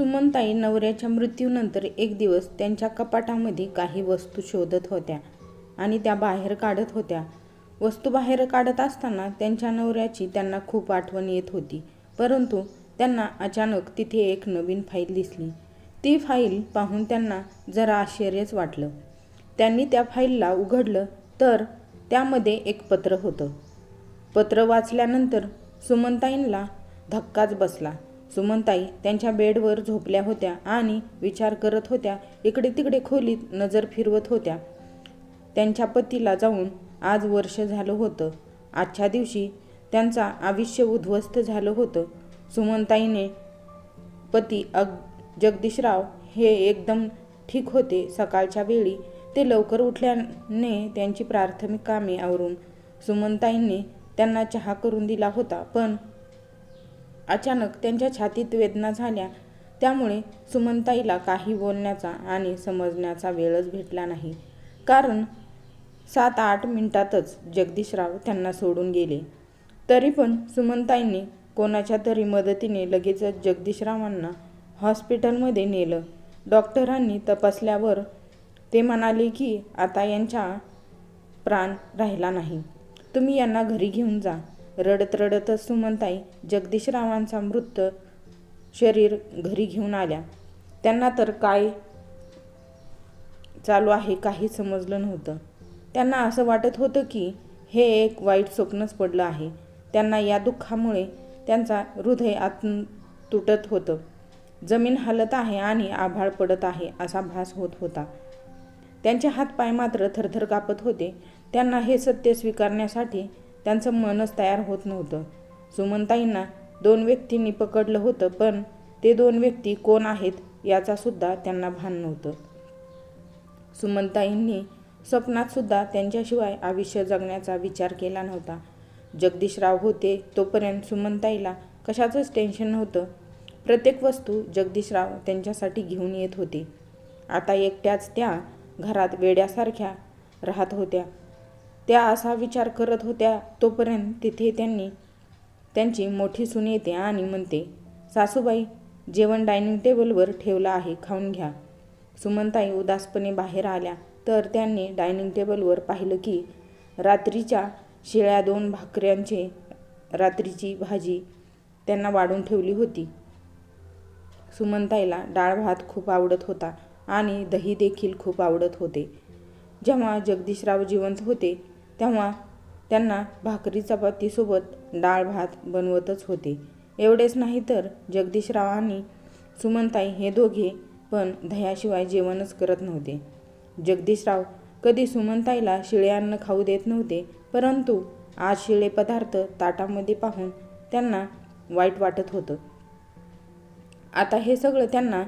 सुमनताई नवऱ्याच्या मृत्यूनंतर एक दिवस त्यांच्या कपाटामध्ये काही वस्तू शोधत होत्या आणि त्या बाहेर काढत होत्या. वस्तू बाहेर काढत असताना त्यांच्या नवऱ्याची त्यांना खूप आठवण येत होती. परंतु त्यांना अचानक तिथे एक नवीन फाईल दिसली. ती फाईल पाहून त्यांना जरा आश्चर्यच वाटलं. त्यांनी त्या फाईलला उघडलं तर त्यामध्ये एक पत्र होतं. पत्र वाचल्यानंतर सुमनताईंना धक्काच बसला. सुमनताई त्यांच्या बेडवर झोपल्या होत्या आणि विचार करत होत्या इकडे तिकडे खोलीत नजर फिरवत होत्या. त्यांच्या पतीला जाऊन आज वर्ष झालं होतं. आजच्या दिवशी त्यांचा आयुष्य उद्ध्वस्त झालं होतं. सुमनताईने पती अग जगदीशराव हे एकदम ठीक होते. सकाळच्या वेळी ते लवकर उठल्याने त्यांची प्राथमिक कामे आवरून सुमनताईंनी त्यांना चहा करून दिला होता. पण अचानक त्यांच्या छातीत वेदना झाल्या. त्यामुळे सुमनताईला काही बोलण्याचा आणि समजण्याचा वेळच भेटला नाही. कारण सात आठ मिनिटातच जगदीशराव त्यांना सोडून गेले. तरी पण सुमनताईंनी कोणाच्या तरी मदतीने लगेचच जगदीशरावांना हॉस्पिटलमध्ये नेलं. डॉक्टरांनी तपासल्यावर ते म्हणाले की आता यांच्या प्राण राहिला नाही. तुम्ही यांना घरी घेऊन जा. रडत रडतच सुमनताई जगदीशरावांचा मृत शरीर घरी घेऊन आल्या. त्यांना तर काय चालू आहे काही समजलं नव्हतं. त्यांना असं वाटत होतं की हे एक वाईट स्वप्नच पडलं आहे. त्यांना या दुःखामुळे त्यांचा हृदय आत तुटत होतं. जमीन हलत आहे आणि आभाळ पडत आहे असा भास होत होता. त्यांचे हातपाय मात्र थरथर कापत होते. त्यांना हे सत्य स्वीकारण्यासाठी त्यांचं मनच तयार होत नव्हतं. सुमनताईंना दोन व्यक्तींनी पकडलं होतं पण ते दोन व्यक्ती कोण आहेत याचासुद्धा त्यांना भान नव्हतं. सुमनताईंनी स्वप्नातसुद्धा त्यांच्याशिवाय आयुष्य जगण्याचा विचार केला नव्हता. जगदीशराव होते तोपर्यंत सुमनताईला कशाचंच टेन्शन नव्हतं. प्रत्येक वस्तू जगदीशराव त्यांच्यासाठी घेऊन येत होते. आता एकट्याच त्या घरात वेड्यासारख्या राहत होत्या. त्या असा विचार करत होत्या तोपर्यंत तिथे त्यांनी त्यांची मोठी सून येते आणि म्हणते सासूबाई जेवण डायनिंग टेबलवर ठेवलं आहे खाऊन घ्या. सुमनताई उदासपणे बाहेर आल्या. तर त्यांनी डायनिंग टेबलवर पाहिलं की रात्रीच्या शिळ्या दोन भाकऱ्यांचे रात्रीची भाजी त्यांना वाढून ठेवली होती. सुमनताईला डाळ भात खूप आवडत होता आणि दही देखील खूप आवडत होते. जेव्हा जगदीशराव जिवंत होते तेव्हा त्यांना भाकरी चपातीसोबत डाळ भात बनवतच होते. एवढेच नाही तर जगदीशराव आणि सुमनताई हे दोघे पण दह्याशिवाय जेवणच करत नव्हते. जगदीशराव कधी सुमनताईला शिळे अन्न खाऊ देत नव्हते परंतु आज शिळे पदार्थ ताटामध्ये पाहून त्यांना वाईट वाटत होतं. आता हे सगळं त्यांना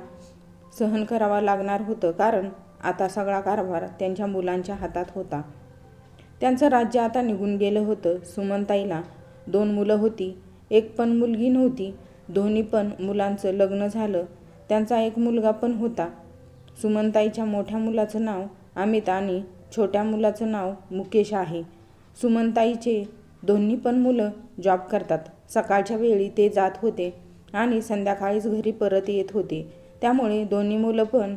सहन करावं लागणार होतं कारण आता सगळा कारभार त्यांच्या मुलांच्या हातात होता. त्यांचं राज्य आता निघून गेलं होतं सुमनताईला. दोन मुलं होती. एक पण मुलगी नव्हती. दोन्ही पण मुलांचं लग्न झालं. त्यांचा एक मुलगा पण होता. सुमनताईच्या मोठ्या मुलाचं नाव अमित आणि छोट्या मुलाचं नाव मुकेश आहे. सुमनताईचे दोन्ही पण मुलं जॉब करतात. सकाळच्या वेळी ते जात होते आणि संध्याकाळीच घरी परत येत होते. त्यामुळे दोन्ही मुलं पण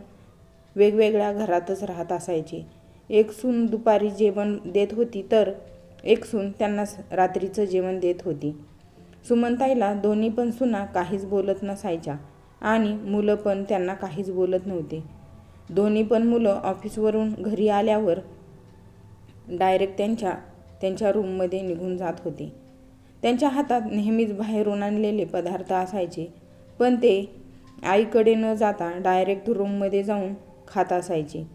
वेगवेगळ्या घरातच राहत असायचे. एक सून दुपारी जेवण देत होती तर एक सून त्यांना रात्रीचं जेवण देत होती. सुमनताईला दोन्ही पण सुना काहीच बोलत नसायच्या आणि मुलं पण त्यांना काहीच बोलत नव्हते. दोन्ही पण मुलं ऑफिसवरून घरी आल्यावर डायरेक्ट त्यांच्या त्यांच्या रूममध्ये निघून जात होते. त्यांच्या हातात नेहमीच बाहेरून आणलेले पदार्थ असायचे पण ते आईकडे न जाता डायरेक्ट रूममध्ये जाऊन खात असायचे.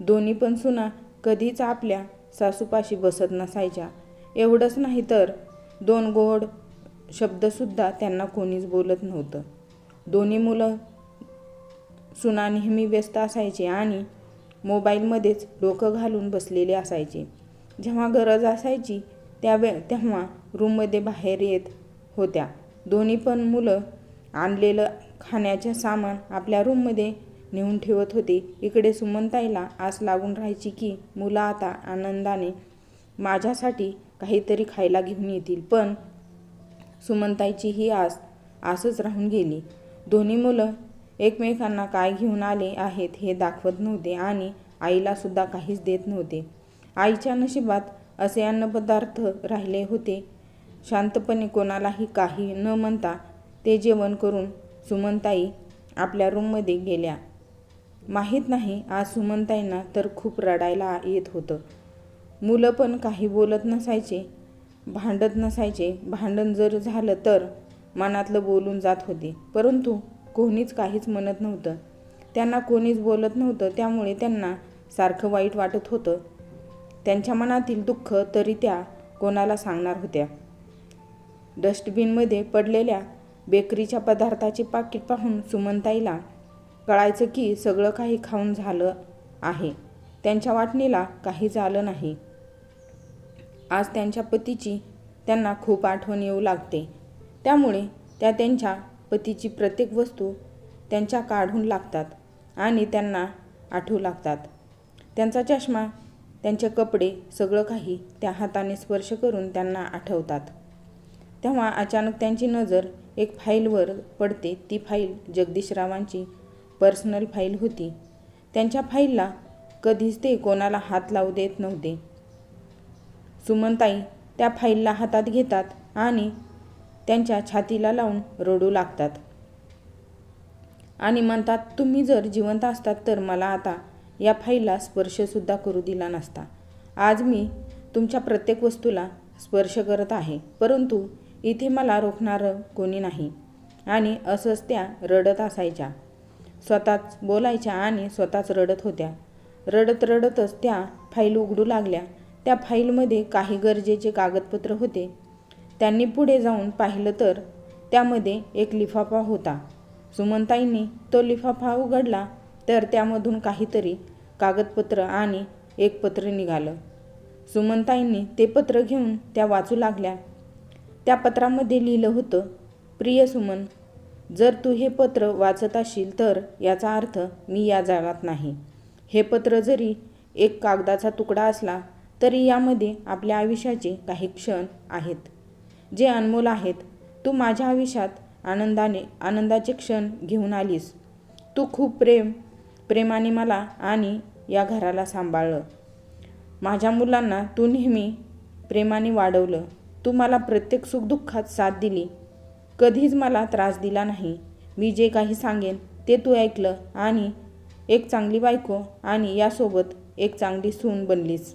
दोन्ही पण सुना कधीच आपल्या सासूपाशी बसत नसायच्या. एवढंच नाही तर दोन गोड शब्दसुद्धा त्यांना कोणीच बोलत नव्हतं. दोन्ही मुलं सुना नेहमी व्यस्त असायचे आणि मोबाईलमध्येच डोकं घालून बसलेले असायचे. जेव्हा गरज असायची त्यावे तेव्हा रूममध्ये बाहेर येत होत्या. दोन्ही पण मुलं आणलेलं खाण्याचं सामान आपल्या रूममध्ये नेऊन ठेवत होते. इकडे सुमनताईला आस लागून राहायची की मुलं आता आनंदाने माझ्यासाठी काहीतरी खायला घेऊन येतील. पण सुमनताईची ही आस आसच राहून गेली. दोन्ही मुलं एकमेकांना काय घेऊन आले आहेत हे दाखवत नव्हते आणि आईलासुद्धा काहीच देत नव्हते. आईच्या नशिबात असे अन्नपदार्थ राहिले होते. शांतपणे कोणालाही काही न म्हणता ते जेवण करून सुमनताई आपल्या रूममध्ये गेल्या. माहीत नाही आज सुमनताईंना तर खूप रडायला येत होतं. मुलं पण काही बोलत नसायचे भांडत नसायचे. भांडण जर झालं तर मनातलं बोलून जात होते. परंतु कोणीच काहीच म्हणत नव्हतं. त्यांना कोणीच बोलत नव्हतं. त्यामुळे त्यांना सारखं वाईट वाटत होतं. त्यांच्या मनातील दुःख तरी त्या कोणाला सांगणार होत्या? डस्टबिनमध्ये पडलेल्या बेकरीच्या पदार्थाचे पाकिट पाहून सुमनताईला कळायचं की सगळं काही खाऊन झालं आहे. त्यांच्या वाटणीला काही झालं नाही. आज त्यांच्या पतीची त्यांना खूप आठवण येऊ लागते. त्यामुळे त्या त्यांच्या पतीची प्रत्येक वस्तू त्यांच्या काढून लागतात आणि त्यांना आठवू लागतात. त्यांचा चष्मा त्यांचे कपडे सगळं काही त्या हाताने स्पर्श करून त्यांना आठवतात. तेव्हा अचानक त्यांची नजर एक फाईलवर पडते. ती फाईल जगदीशरावांची पर्सनल फाईल होती. त्यांच्या फाईलला कधीच ते कोणाला हात लावू देत नव्हते. सुमनताई त्या फाईलला हातात घेतात आणि त्यांच्या छातीला लावून रडू लागतात. आणि म्हणतात तुम्ही जर जिवंत असतात तर मला आता या फाईलला स्पर्शसुद्धा करू दिला नसता. आज मी तुमच्या प्रत्येक वस्तूला स्पर्श करत आहे. परंतु इथे मला रोखणारं कोणी नाही. आणि असंच त्या रडत असायच्या. स्वतःच बोलायच्या आणि स्वतःच रडत होत्या. रडत रडतच त्या फाईल उघडू लागल्या. त्या फाईलमध्ये काही गरजेचे कागदपत्र होते. त्यांनी पुढे जाऊन पाहिलं तर त्यामध्ये एक लिफाफा होता. सुमनताईंनी तो लिफाफा उघडला तर त्यामधून काहीतरी कागदपत्र आणि एक पत्र निघालं. सुमनताईंनी ते पत्र घेऊन त्या वाचू लागल्या. त्या पत्रामध्ये लिहिलं होतं प्रिय सुमन जर तू हे पत्र वाचत असशील तर याचा अर्थ मी या जगात नाही. हे पत्र जरी एक कागदाचा तुकडा असला तरी यामध्ये आपल्या आयुष्याचे काही क्षण आहेत जे अनमोल आहेत. तू माझ्या आयुष्यात आनंदाने आनंदाचे क्षण घेऊन आलीस. तू खूप प्रेम प्रेमाने मला आणि या घराला सांभाळलं. माझ्या मुलांना तू नेहमी प्रेमाने वाढवलं. तू मला प्रत्येक सुखदुःखात साथ दिली. कधीच मला त्रास दिला नाही. मी जे काही सांगेन ते तू ऐकलं आणि एक चांगली बायको आणि यासोबत एक चांगली सून बनलीस.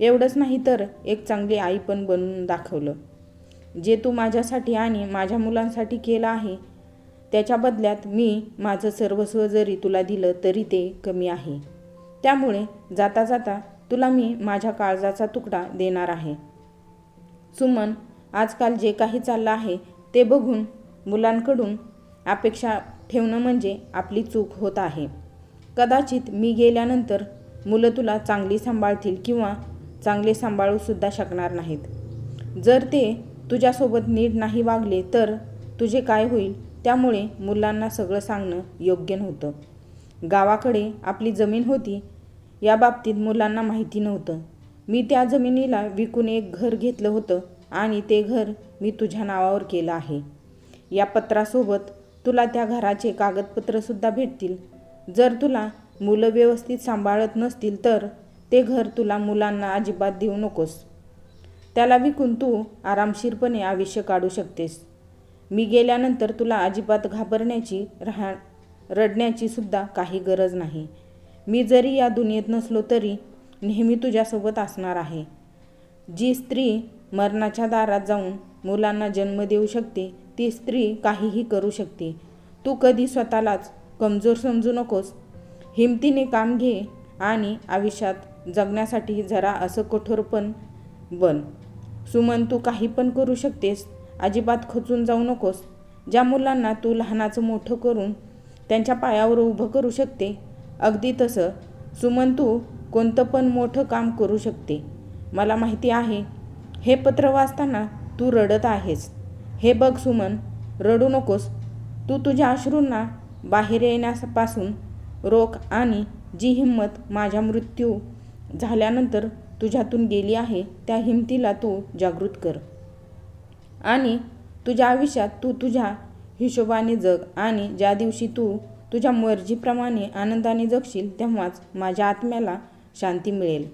एवढंच नाही तर एक चांगली आई पण बनवून दाखवलं. जे तू माझ्यासाठी आणि माझ्या मुलांसाठी केलं आहे त्याच्या बदल्यात मी माझं सर्वस्व जरी तुला दिलं तरी ते कमी आहे. त्यामुळे जाता जाता तुला मी माझ्या काळजाचा तुकडा देणार आहे. सुमन आजकाल जे काही चाललं आहे ते बघून मुलांकडून अपेक्षा ठेवणं म्हणजे आपली चूक होत आहे. कदाचित मी गेल्यानंतर मुलं तुला चांगली सांभाळतील किंवा चांगले सांभाळूसुद्धा शकणार नाहीत. जर ते तुझ्यासोबत नीट नाही वागले तर तुझे काय होईल त्यामुळे मुलांना सगळं सांगणं योग्य नव्हतं. गावाकडे आपली जमीन होती या बाबतीत मुलांना माहिती नव्हतं. मी त्या जमिनीला विकून एक घर घेतलं होतं. आणि ते घर मी तुझ्या नावावर केलं आहे. या पत्रासोबत तुला त्या घराचे कागदपत्रसुद्धा भेटतील. जर तुला मुलं व्यवस्थित सांभाळत नसतील तर ते घर तुला मुलांना अजिबात देऊ नकोस. त्याला विकून तू आरामशीरपणे आयुष्य काढू शकतेस. मी गेल्यानंतर तुला अजिबात घाबरण्याची राहा रडण्याची सुद्धा काही गरज नाही. मी जरी या दुनियेत नसलो तरी नेहमी तुझ्यासोबत असणार आहे. जी स्त्री मरणाच्या दारात जाऊन मुलांना जन्म देऊ शकते ती स्त्री काहीही करू शकते. तू कधी स्वतःलाच कमजोर समजू नकोस. हिमतीने काम घे आणि आयुष्यात जगण्यासाठी जरा असं कठोर पण बन. सुमन तू काही पण करू शकतेस. अजिबात खचून जाऊ नकोस. ज्या मुलांना तू लहानाचं मोठं करून त्यांच्या पायावर उभं करू शकते अगदी तसं. सुमन तू कोणतं पण मोठं काम करू शकते. मला माहिती आहे हे पत्र वाचताना तू रडत आहेस. हे बघ सुमन रडू नकोस. तू तुझ्या अश्रूंना बाहेर येण्यापासून रोख आणि जी हिंमत माझ्या मृत्यू झाल्यानंतर तुझ्यातून गेली आहे त्या हिमतीला तू जागृत कर. आणि तुझ्या आयुष्यात तू तुझ्या हिशोबाने जग आणि ज्या दिवशी तू तुझ्या मर्जीप्रमाणे आनंदाने जगशील तेव्हाच माझ्या आत्म्याला शांती मिळेल.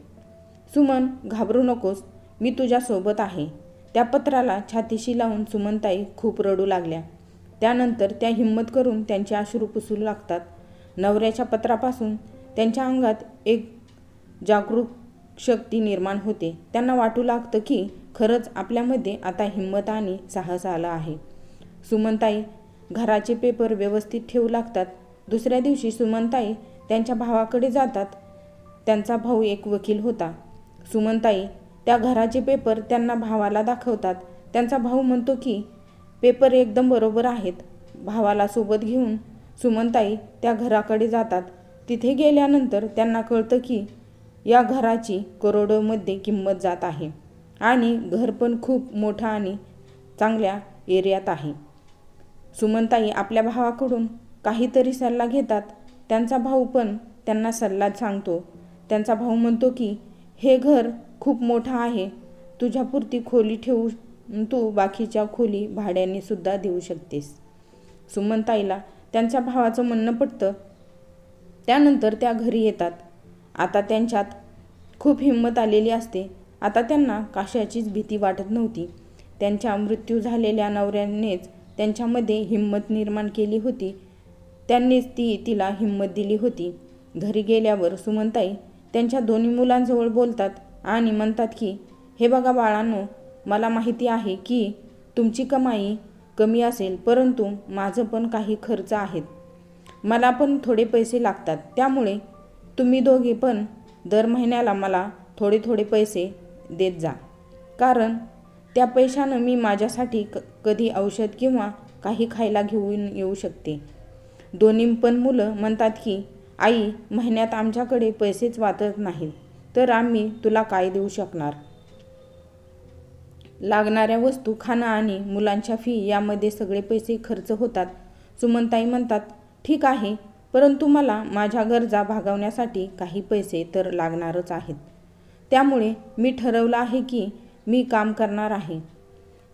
सुमन घाबरू नकोस. मी तुझ्यासोबत आहे. त्या पत्राला छातीशी लावून सुमनताई खूप रडू लागल्या. त्यानंतर त्या हिंमत करून त्यांचे अश्रू पुसू लागतात. नवऱ्याच्या पत्रापासून त्यांच्या अंगात एक जागरूक शक्ती निर्माण होते. त्यांना वाटू लागतं की खरंच आपल्यामध्ये आता हिंमत आणि साहस आलं आहे. सुमनताई घराचे पेपर व्यवस्थित ठेवू लागतात. दुसऱ्या दिवशी सुमनताई त्यांच्या भावाकडे जातात. त्यांचा भाऊ एक वकील होता. सुमनताई त्या घराचे पेपर त्यांना भावाला दाखवतात. त्यांचा भाऊ म्हणतो की पेपर एकदम बरोबर आहेत. भावाला सोबत घेऊन सुमनताई त्या घराकडे जातात. तिथे गेल्यानंतर त्यांना कळतं की या घराची करोडोमध्ये किंमत जात आहे आणि घर पण खूप मोठं आणि चांगल्या एरियात आहे. सुमनताई आपल्या भावाकडून काहीतरी सल्ला घेतात. त्यांचा भाऊ पण त्यांना सल्ला सांगतो. त्यांचा भाऊ म्हणतो की हे घर खूप मोठा आहे. तुझ्यापुरती खोली ठेवू तू बाकीच्या खोली भाड्याने सुद्धा देऊ शकतेस. सुमनताईला त्यांच्या भावाचं म्हणणं पटतं. त्यानंतर त्या घरी येतात. आता त्यांच्यात खूप हिंमत आलेली असते. आता त्यांना काशाचीच भीती वाटत नव्हती. त्यांच्या मृत्यू झालेल्या नवऱ्यानेच त्यांच्यामध्ये हिंमत निर्माण केली होती. त्यांनीच ती तिला हिंमत दिली होती. घरी गेल्यावर सुमनताई त्यांच्या दोन्ही मुलांजवळ बोलतात आणि म्हणतात की हे बघा बाळांनो मला माहिती आहे की तुमची कमाई कमी असेल परंतु माझं पण काही खर्च आहेत. मला पण थोडे पैसे लागतात. त्यामुळे तुम्ही दोघे पण दर महिन्याला मला थोडे थोडे पैसे देत जा. कारण त्या पैशानं मी माझ्यासाठी क कधी औषध किंवा काही खायला घेऊन येऊ शकते. दोन्ही पण मुलं म्हणतात की आई महिन्यात आमच्याकडे पैसेच वाचत नाहीत. तर आम्ही तुला काय देऊ शकणार? लागणाऱ्या वस्तू खाणं आणि मुलांच्या फी यामध्ये सगळे पैसे खर्च होतात. सुमनताई म्हणतात ठीक आहे परंतु मला माझ्या गरजा भागवण्यासाठी काही पैसे तर लागणारच आहेत. त्यामुळे मी ठरवलं आहे की मी काम करणार आहे.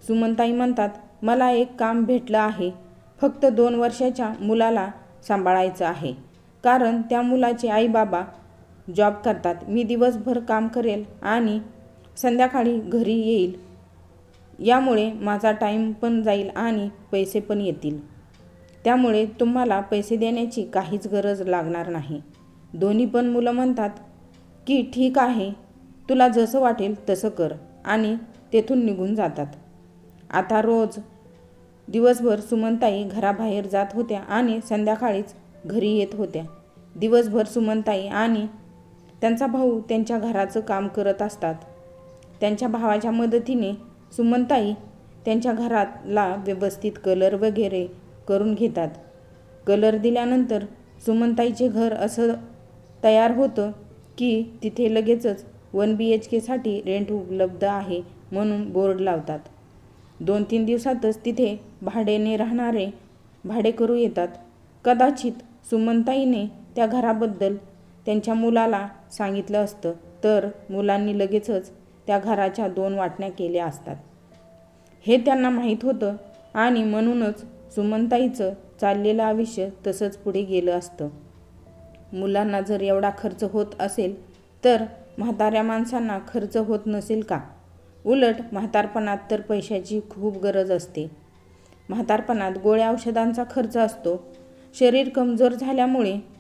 सुमनताई म्हणतात मला एक काम भेटलं आहे. फक्त दोन वर्षाच्या मुलाला सांभाळायचं आहे. कारण त्या मुलाचे आई बाबा जॉब करतात. मी दिवसभर काम करेल आणि संध्याकाळी घरी येईल. यामुळे माझा टाईम पण जाईल आणि पैसे पण येतील. त्यामुळे तुम्हाला पैसे देण्याची काहीच गरज लागणार नाही. दोन्ही पण मुलं म्हणतात की ठीक आहे तुला जसं वाटेल तसं कर. आणि तेथून निघून जातात. आता रोज दिवसभर सुमनताई घराबाहेर जात होत्या आणि संध्याकाळीच घरी येत होत्या. दिवसभर सुमनताई आणि त्यांचा भाऊ त्यांच्या घराचं काम करत असतात. त्यांच्या भावाच्या मदतीने सुमनताई त्यांच्या घराला व्यवस्थित कलर वगैरे करून घेतात. कलर दिल्यानंतर सुमनताईचे घर असं तयार होतं की तिथे लगेचच वन बी एच केसाठी रेंट उपलब्ध आहे म्हणून बोर्ड लावतात. दोन तीन दिवसातच तिथे भाड्याने राहणारे भाडेकरू येतात. कदाचित सुमनताईने त्या घराबद्दल त्यांच्या मुलाला सांगितलं असतं. तर मुलांनी लगेचच त्या घराच्या दोन वाटण्या केल्या असतात. हे त्यांना माहीत होतं आणि म्हणूनच सुमनताईचं चाललेलं आयुष्य तसंच पुढे गेलं असतं. मुलांना जर एवढा खर्च होत असेल तर म्हाताऱ्या माणसांना खर्च होत नसेल का? उलट म्हातारपणात तर पैशाची खूप गरज असते. म्हातारपणात गोळ्या औषधांचा खर्च असतो. शरीर कमजोर झाल्यामुळे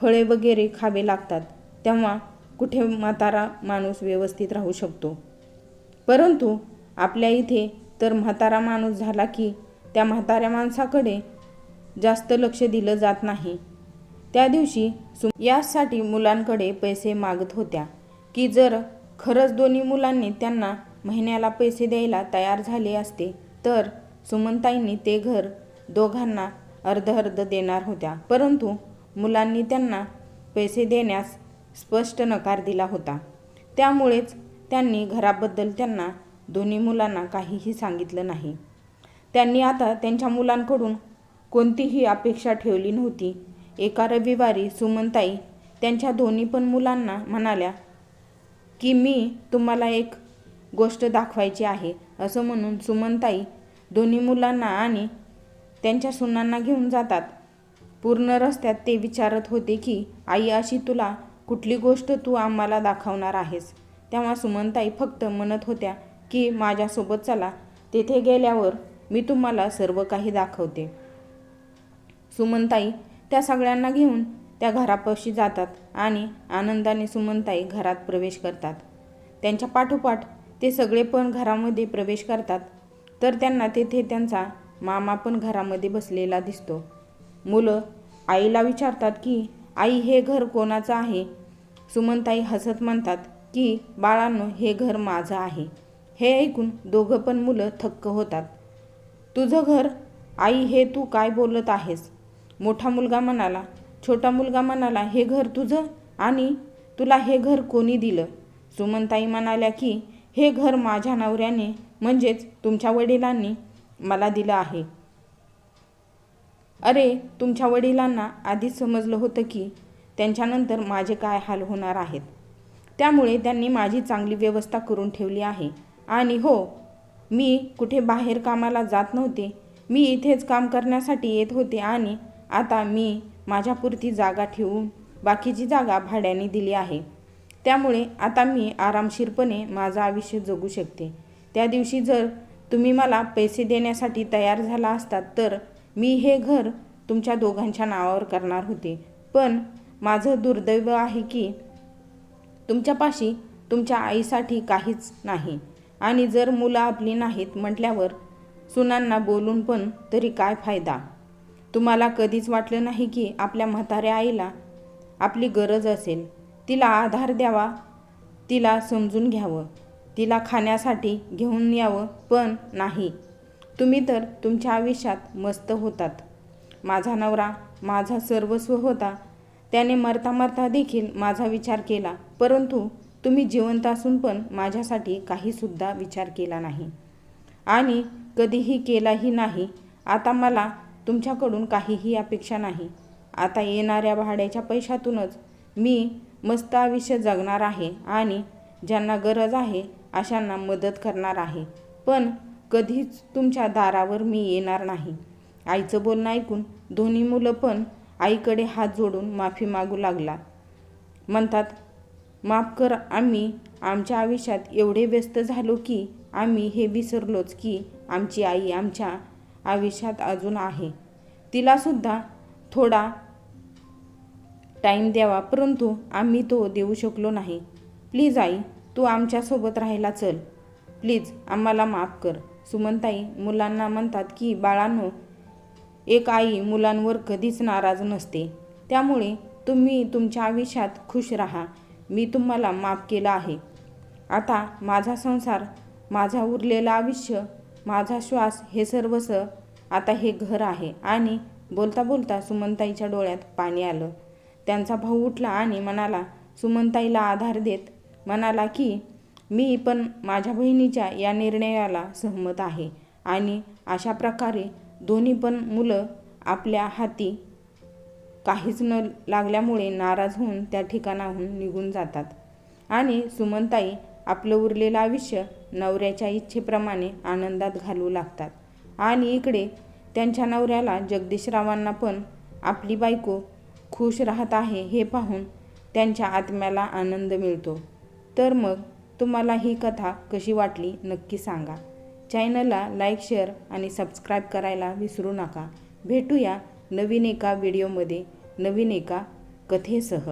फळे वगैरे खावे लागतात तेव्हा कुठे म्हातारा माणूस व्यवस्थित राहू शकतो. परंतु आपल्या इथे तर म्हातारा माणूस झाला की त्या म्हाताऱ्या माणसाकडे जास्त लक्ष दिलं जात नाही. त्या दिवशी सु यासाठी मुलांकडे पैसे मागत होत्या की जर खरंच दोन्ही मुलांनी त्यांना महिन्याला पैसे द्यायला तयार झाले असते तर सुमनताईंनी ते घर दोघांना अर्ध अर्ध देणार होत्या. परंतु मुलांनी त्यांना पैसे देण्यास स्पष्ट नकार दिला होता. त्यामुळेच त्यांनी घराबद्दल त्यांना दोन्ही मुलांना काहीही सांगितलं नाही. त्यांनी आता त्यांच्या मुलांकडून कोणतीही अपेक्षा ठेवली नव्हती. एका रविवारी सुमनताई त्यांच्या दोन्ही पण मुलांना म्हणाल्या की मी तुम्हाला एक गोष्ट दाखवायची आहे असं म्हणून सुमनताई दोन्ही मुलांना आणि त्यांच्या सुनांना घेऊन जातात. पूर्ण रस्त्यात ते विचारत होते की आई अशी तुला कुठली गोष्ट तू आम्हाला दाखवणार आहेस? तेव्हा सुमनताई फक्त म्हणत होत्या की माझ्यासोबत चला. तेथे गेल्यावर मी तुम्हाला सर्व काही दाखवते. सुमनताई त्या सगळ्यांना घेऊन त्या घरापाशी जातात आणि आनंदाने सुमनताई घरात प्रवेश करतात. त्यांच्या पाठोपाठ ते सगळे पण घरामध्ये प्रवेश करतात. तर त्यांना तेथे त्यांचा मामा पण घरामध्ये बसलेला दिसतो. मुलं आईला विचारतात की आई हे घर कोणाचं आहे? सुमनताई हसत म्हणतात की बाळांनो हे घर माझं आहे. हे ऐकून दोघं पण मुलं थक्क होतात. तुझं घर? आई हे तू काय बोलत आहेस? मोठा मुलगा म्हणाला छोटा मुलगा म्हणाला हे घर तुझं? आणि तुला हे घर कोणी दिलं? सुमनताई म्हणाल्या की हे घर माझ्या नवऱ्याने म्हणजेच तुमच्या वडिलांनी मला दिलं आहे. अरे तुमच्या वडिलांना आधीच समजलं होतं की त्यांच्यानंतर माझे काय हाल होणार आहेत. त्यामुळे त्यांनी माझी चांगली व्यवस्था करून ठेवली आहे. आणि हो मी कुठे बाहेर कामाला जात नव्हते. मी इथेच काम करण्यासाठी येत होते आणि आता मी माझ्यापुरती जागा ठेवून बाकीची जागा भाड्याने दिली आहे. त्यामुळे आता मी आरामशीरपणे माझं आयुष्य जगू शकते. त्या दिवशी जर तुम्ही मला पैसे देण्यासाठी तयार झाला असतात तर मी हे घर तुमच्या दोघांच्या नावावर करणार होते. पण माझं दुर्दैव आहे की तुमच्यापाशी तुमच्या आईसाठी काहीच नाही. आणि जर मुलं आपली नाहीत म्हटल्यावर सुनांना बोलून पण तरी काय फायदा? तुम्हाला कधीच वाटलं नाही की आपल्या म्हाताऱ्या आईला आपली गरज असेल? तिला आधार द्यावा तिला समजून घ्यावं तिला खाण्यासाठी घेऊन यावं पण नाही. तुम्ही तर तुमच्या आयुष्यात मस्त होतात. माझा नवरा माझा सर्वस्व होता. त्याने मरता मरता देखील माझा विचार केला परंतु तुम्ही जिवंत असून पण माझ्यासाठी काहीसुद्धा विचार केला नाही. आणि कधीही केलाही नाही आता मला तुमच्याकडून काहीही अपेक्षा नाही. आता येणाऱ्या भाड्याच्या पैशातूनच मी मस्त आयुष्य जगणार आहे आणि ज्यांना गरज आहे अशांना मदत करणार आहे. पण कधीच तुमच्या दारावर मी येणार नाही. आईचं बोलणं ऐकून दोन्ही मुलं पण आईकडे हात जोडून माफी मागू लागला. म्हणतात माफ कर आम्ही आमच्या आयुष्यात एवढे व्यस्त झालो की आम्ही हे विसरलोच की आमची आई आमच्या आयुष्यात अजून आहे. तिलासुद्धा थोडा टाईम द्यावा परंतु आम्ही तो देऊ शकलो नाही. प्लीज आई तू आमच्यासोबत राहायला चल. प्लीज आम्हाला माफ कर. सुमनताई मुलांना म्हणतात की बाळांनो एक आई मुलांवर कधीच नाराज नसते. त्यामुळे तुम्ही तुमच्या आयुष्यात खुश राहा. मी तुम्हाला माफ केलं आहे. आता माझा संसार माझा उरलेलं आयुष्य माझा श्वास हे सर्वस आता हे घर आहे. आणि बोलता बोलता सुमनताईच्या डोळ्यात पाणी आलं. त्यांचा भाऊ उठला आणि म्हणाला सुमनताईला आधार देत. म्हणाला की मी पण माझ्या बहिणीच्या या निर्णयाला सहमत आहे. आणि अशा प्रकारे दोन्ही पण मुलं आपल्या हाती काहीच न लागल्यामुळे नाराज होऊन त्या ठिकाणाहून निघून जातात. आणि सुमनताई आपलं उरलेलं आयुष्य नवऱ्याच्या इच्छेप्रमाणे आनंदात घालू लागतात. आणि इकडे त्यांच्या नवऱ्याला जगदीशरावांना पण आपली बायको खुश राहत आहे हे पाहून त्यांच्या आत्म्याला आनंद मिळतो. तर मग तुम्हाला ही कथा कशी वाटली नक्की सांगा. चॅनलला लाईक शेअर आणि सबस्क्राईब करायला विसरू नका. भेटूया नवीन एका व्हिडिओमध्ये नवीन एका कथेसह.